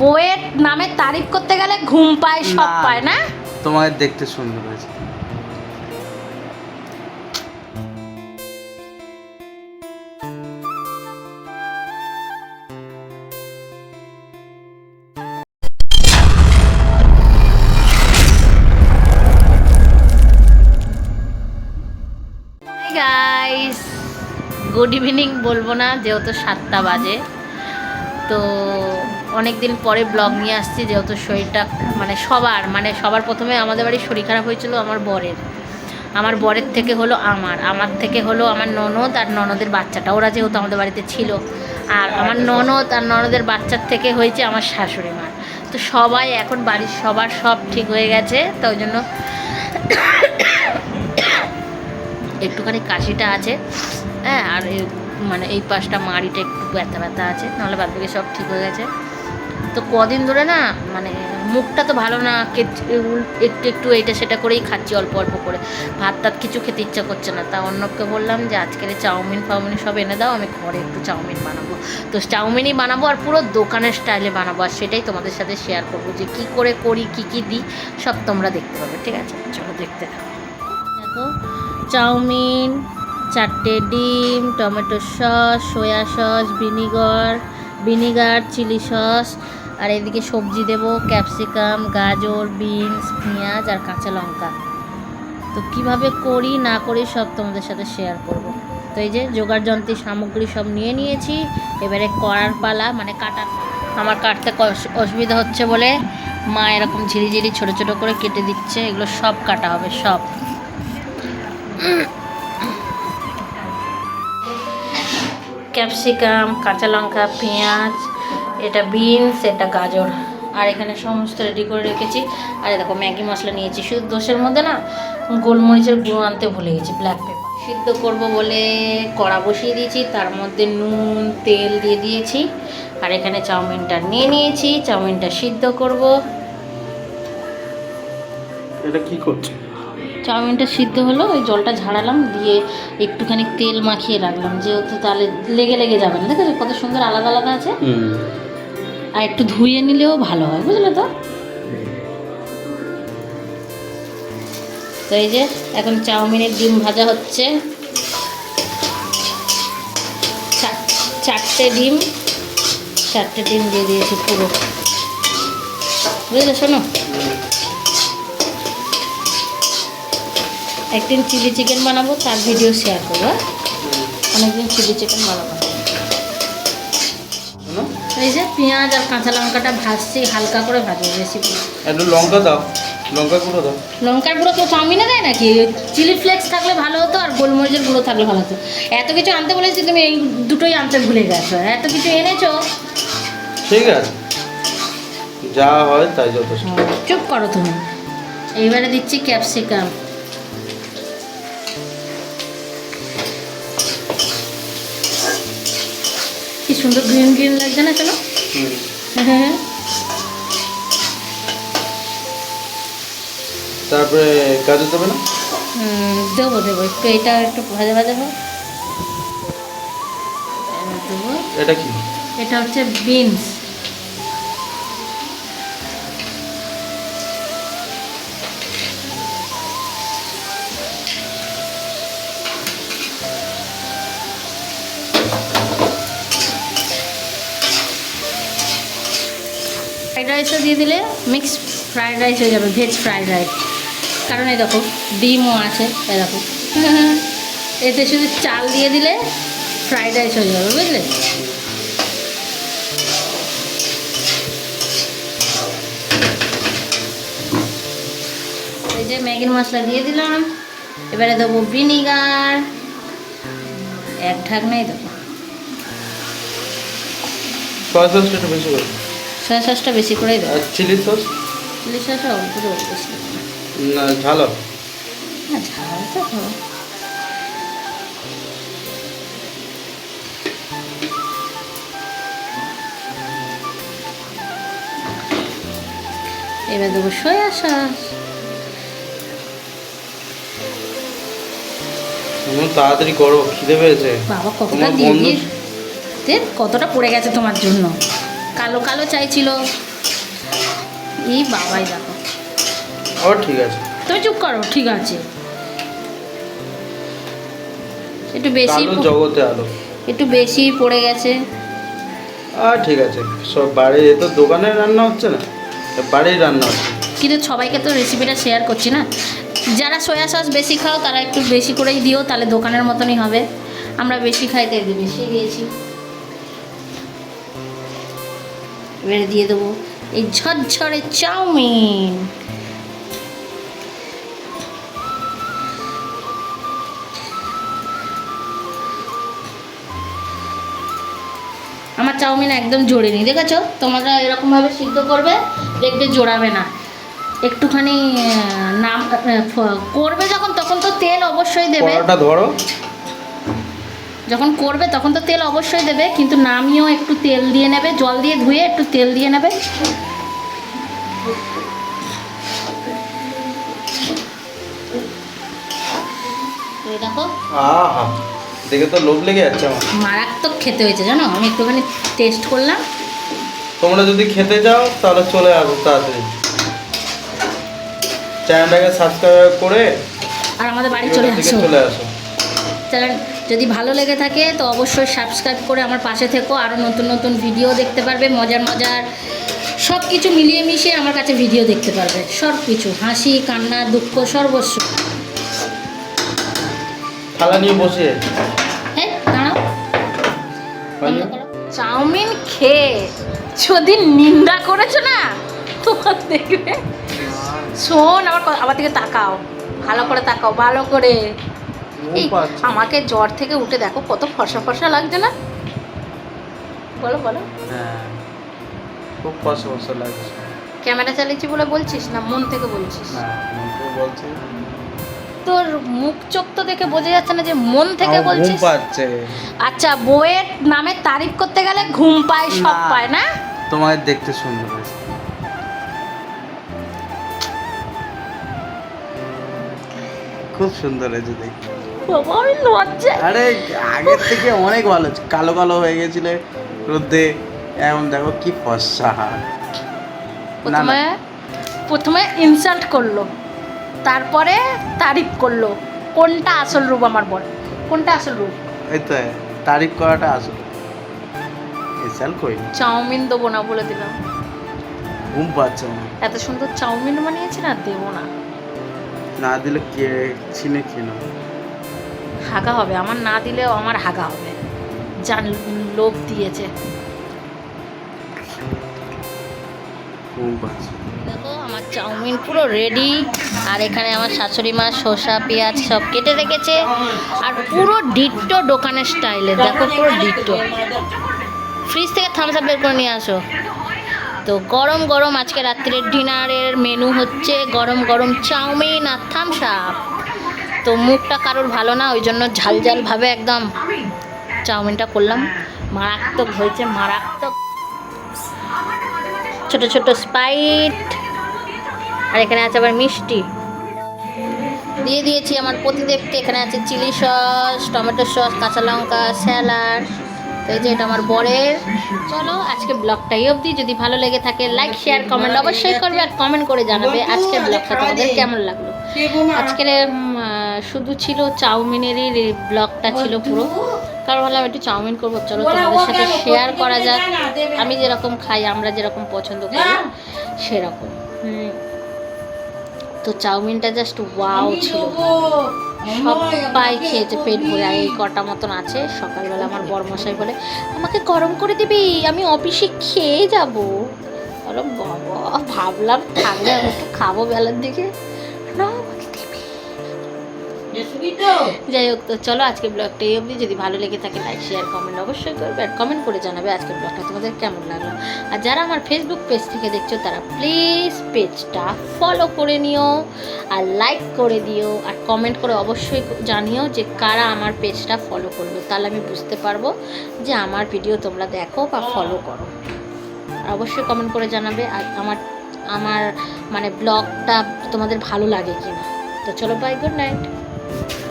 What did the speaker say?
বউয়ের নামে তারিফ করতে গেলে ঘুম পায় সব পায় না? তোমাকে দেখতে সুন্দর হয়েছে। গুড ইভিনিং বলব না যেহেতু সাতটা বাজে। তো অনেক দিন পরে ব্লগ নিয়ে আসছি যেহেতু শরীরটা মানে সবার মানে সবার প্রথমে আমাদের বাড়ির শরীর খারাপ হয়েছিল আমার বরের। আমার বরের থেকে হলো আমার আমার থেকে হলো আমার ননদ আর ননদের বাচ্চাটা। ওরা যেহেতু আমাদের বাড়িতে ছিল। আর আমার ননদ আর ননদের বাচ্চার থেকে হয়েছে আমার শাশুড়ি মার তো সবাই এখন বাড়ির সবার সব ঠিক হয়ে গেছে তো ওই জন্য একটুখানি কাশিটা আছে। হ্যাঁ আর মানে এই পাশটা মাড়িটা একটু ব্যথা ব্যথা আছে, নাহলে বাদ বাকি সব ঠিক হয়ে গেছে। তো কদিন ধরে না মানে মুখটা তো ভালো না একটু একটু এইটা সেটা করেই খাচ্ছি অল্প অল্প করে। ভাত টাত কিছু খেতে ইচ্ছা করছে না। তা অন্যকে বললাম যে, আজকের চাউমিন ফাউমিন সব এনে দাও, আমি ঘরে একটু চাউমিন বানাবো। তো চাউমিনই বানাবো আর পুরো দোকানের স্টাইলে বানাবো, আর সেটাই তোমাদের সাথে শেয়ার করব যে, কি করে করি, কি কি দিই, সব তোমরা দেখতে পাবে, ঠিক আছে? চলো দেখতে থাকো। দেখো, চাউমিন চারটে ডিম, tomato sauce, soya sauce, vinegar vinegar, chilli sauce. আর এদিকে সবজি দেব, ক্যাপসিকাম, গাজর, বিনস, পেঁয়াজ আর কাঁচা লঙ্কা। তো কীভাবে করি, না করি, সব তোমাদের সাথে শেয়ার করব। তো এই যে জোগাড় যন্ত্রী সামগ্রী সব নিয়ে নিয়েছি, এবারে করার পালা মানে কাটার আমার কাটতে অসুবিধা হচ্ছে বলে মা এরকম ঝিরিঝিরি ছোট ছোট করে কেটে দিচ্ছে, এগুলো সব কাটা হবে, সব। ক্যাপসিকাম, কাঁচা লঙ্কা, পেঁয়াজ, এটা বিনস, এটা গাজর। আর এখানে সমস্ত রেডি করে রেখেছি। আর দেখো, ম্যাগি মশলা নিয়েছি। শুধু দোষের মধ্যে না, গোলমরিচের গুঁড়ো আনতে ভুলে গেছি ব্ল্যাক পেপার সিদ্ধ করব বলে কড়া বসিয়ে দিয়েছি, তার মধ্যে নুন, তেল দিয়ে দিয়েছি। আর এখানে চাউমিনটা নিয়ে নিয়েছি, চাউমিনটা সিদ্ধ করব। এটা কি করছ? চাউমিনটা সিদ্ধ হলো ওই জলটা ঝাড়ালাম দিয়ে একটুখানি তেল মাখিয়ে রাখলাম যেহেতু তাহলে লেগে লেগে যাবে না। দেখেছ কত সুন্দর আলাদা আলাদা আছে? আর একটু ধুয়ে নিলেও ভালো হয় বুঝলে তো? তো এই যে এখন চাউমিনের ডিম ভাজা হচ্ছে। চার- চারটে ডিম চারটে ডিম দিয়ে দিয়েছি পুরো। বুঝলে শোনো? একদিন চিলি চিকেন বানাবো তার ভিডিও শেয়ার করব? অনেকদিন চিলি চিকেন বানাবো। এই যে পেঁয়াজ আর কাঁচা লঙ্কাটা ভাজছি হালকা করে ভাজবো বেশি একটু লঙ্কা দাও লঙ্কা গুঁড়ো দাও। লঙ্কার গুঁড়ো তো চাউমিনে দেয় নাকি? চিলি ফ্লেক্স থাকলে ভালো হতো আর গোলমরিচের গুঁড়ো থাকলে ভালো হতো। এত কিছু আনতে বলেছি তুমি এই দুটোই আনতে ভুলে গেছো। এত কিছু এনেছো? ঠিক আছে। যা হয় তাই যথেষ্ট। চুপ করো তুমি। এইবারে দিচ্ছি ক্যাপসিকাম কি সুন্দর গ্রিন গ্রিন লাগছে না চলো? হুম। হ্যাঁ। তারপরে গাজর দেবে না? দেবো দেবো। একটু এটা একটু ভাজা ভাজা হোক। দেবো এটা কি? এটা হচ্ছে বিনস রাইসও দিয়ে দিলে মিক্স ফ্রায়েড রাইস হয়ে যাবে ভেজ ফ্রায়েড রাইস কারণ এই দেখো, ডিমও আছে, এই দেখো। এতে শুধু চাল দিয়ে দিলে ফ্রায়েড রাইস হয়ে যাবে, বুঝলে? এই যে ম্যাগির মশলা দিয়ে দিলাম। এবারে দেবো ভিনিগার। এক ঢাকনাই দেবো। বেশি সয়া সসটা বেশি করেই দেবো। Chilli sauce? চিলি সসটা অল্প দেবো বেশি। না। ঝালো না ঝাল তো হবে। এবার দেবো সয়া সস। তাড়াতাড়ি করো খিদে পেয়েছে। বাবা কতটা দিয়ে কতটা পড়ে গেছে তোমার জন্য। কালো কালো চাইছিল। এই বাবাই দেখো। ও ঠিক আছে। তুমি চুপ করো ঠিক আছে। একটু বেশি জগতে আলো। একটু বেশি পড়ে গেছে। আর ঠিক আছে। সব বাড়ি তো দোকানে রান্না হচ্ছে না? বাড়ির রান্না হচ্ছে। কিন্তু সবাইকে তো রেসিপিটা শেয়ার করছি না। যারা সয়া সস বেশি খাও তারা একটু বেশি করেই দিও তাহলে দোকানের মতনই হবে। আমরা বেশি খাই তাই বেশি দিয়েছি। এবারে দিয়ে দেবো এই ঝরঝরে চাউমিন। আমার চাউমিন একদম জোড়েনি, দেখেছ? তোমরা এরকমভাবে সিদ্ধ করবে, দেখবে জোড়াবে না। একটুখানি নাম করবে যখন, তখন তো তেল অবশ্যই দেবে। ধরো। যখন করবে তখন তো তেল অবশ্যই দেবে কিন্তু নামিয়েও একটু তেল দিয়ে নেবে জল দিয়ে ধুয়ে একটু তেল দিয়ে নেবে। দেখো। দেখে তো লোভ লেগে যাচ্ছে আমার। মারাত্মক খেতে হয়েছে জানো? আমি একটুখানি টেস্ট করলাম। তোমরা যদি খেতে যাও তাহলে চলে আসো তাড়াতাড়ি। চ্যানেলটাকে সাবস্ক্রাইব করে আর আমাদের বাড়ি চলে আসো। চলে আসো। চ্যানেল যদি ভালো লেগে থাকে তো অবশ্যই সাবস্ক্রাইব করে আমার পাশে থেকো। আরও নতুন নতুন ভিডিও দেখতে পারবে মজার মজার সব কিছু মিলিয়ে মিশিয়ে আমার কাছে ভিডিও দেখতে পারবে। সব কিছু হাসি কান্না দুঃখ সর্বস্ব। থালা নিয়ে বসে। হ্যাঁ চাউমিন খেয়ে যদি নিন্দা করেছ না তোমার দেখবে। শোন আবার ক- আমার দিকে তাকাও। ভালো করে তাকাও ভালো করে। এই আমাকে জ্বর থেকে উঠে দেখো কত ফসা ফসা লাগছে না? বলো বলো। হ্যাঁ খুব কষ্ট কষ্ট লাগছে। ক্যামেরা চালিয়েছি বলে বলছিস না মন থেকে বলছিস? হ্যাঁ বলছি। তোর মুখ চোখ তো দেখে বোঝা যাচ্ছে না যে মন থেকে বলছিস? আচ্ছা বউয়ের নামে তারিফ করতে গেলে ঘুম পায় সব পায় না? তোমাকে দেখতে সুন্দর হয়েছে। খুব সুন্দর হয়েছে দেখতে। বাবা আমি লজ্জা আরে আগের থেকে অনেক ভালো কালো কালো হয়ে গেছিলে রোদে। এখন দেখো কি ফর্সা না, প্রথমে প্রথমে ইনসাল্ট করল তারপরে তারিফ করল কোনটা আসল রূপ আমার বল? কোনটা আসল রূপ? এই তো তারিফ করাটা আসল। এসাল কই চাউমিন দেবো না বলে দিলাম। ঘুম পাচ্ছে আমার। এত সুন্দর চাউমিন বানিয়েছি না দেবো না। না দিলে কে ছিনে খেয়ে নেব। হাগা হবে আমার না দিলেও আমার হাগা হবে। যান লোভ দিয়েছে। দেখো আমার চাউমিন পুরো রেডি আর এখানে আমার শাশুড়ি মা শসা পেঁয়াজ সব কেটে রেখেছে। আর পুরো ডিট্টো দোকানের স্টাইলে দেখো পুরো ডিট্টো ফ্রিজ থেকে থামস আপ বের করে নিয়ে আসো। তো গরম গরম আজকে রাত্রের ডিনারের মেনু হচ্ছে গরম গরম চাউমিন আর থামস আপ তো মুখটা কারোর ভালো না, ওই জন্য ঝাল ঝালভাবে একদম চাউমিনটা করলাম। মারাত্মক হয়েছে, মারাত্মক। ছোট ছোট স্পাইট আর এখানে আছে আবার মিষ্টি। দিয়ে দিয়েছি আমার প্রতিদেবকে এখানে আছে চিলি সস, টমেটো সস, কাঁচা লঙ্কা, স্যালাড। তো এই যে এটা আমার বরের। চলো, আজকে ব্লগটা এই অবধি। যদি ভালো লেগে থাকে লাইক শেয়ার কমেন্ট অবশ্যই করবে আর কমেন্ট করে জানাবে আজকের ব্লগটা তোমাদের কেমন লাগল। আজকের শুধু ছিল চাউমিনেরই ব্লগটা ছিল পুরো। কারণ ভাবলাম একটু চাউমিন করব চলো তোমাদের সাথে শেয়ার করা যাক। আমি যেরকম খাই আমরা যেরকম পছন্দ করি সেরকম। তো চাউমিনটা জাস্ট ওয়াও ছিল। সবাই খেয়েছে পেট ভরে আর এই কটা মতন আছে সকালবেলা আমার বরমশাই বলে আমাকে গরম করে দিবি আমি অফিসে খেয়ে যাব। আরে বাবা ভাবলাম থাকলে আমি একটু খাব বেলার দিকে। না যাই হোক, তো চলো আজকে ব্লগটা এই অবধি। যদি ভালো লেগে থাকে লাইক শেয়ার কমেন্ট অবশ্যই করবে আর কমেন্ট করে জানাবে আজকের ব্লগটা তোমাদের কেমন লাগল। আর যারা আমার ফেসবুক পেজ থেকে দেখছ, তারা প্লিজ পেজটা ফলো করে নিও আর লাইক করে দিও। আর কমেন্ট করে অবশ্যই জানিও যে কারা আমার পেজটা ফলো করবে তাহলে আমি বুঝতে পারব যে আমার ভিডিও তোমরা দেখো বা ফলো করো। অবশ্যই কমেন্ট করে জানাবে আর আমার আমার মানে ব্লগটা তোমাদের ভালো লাগে কিনা। তো চলো bye good night Thank you.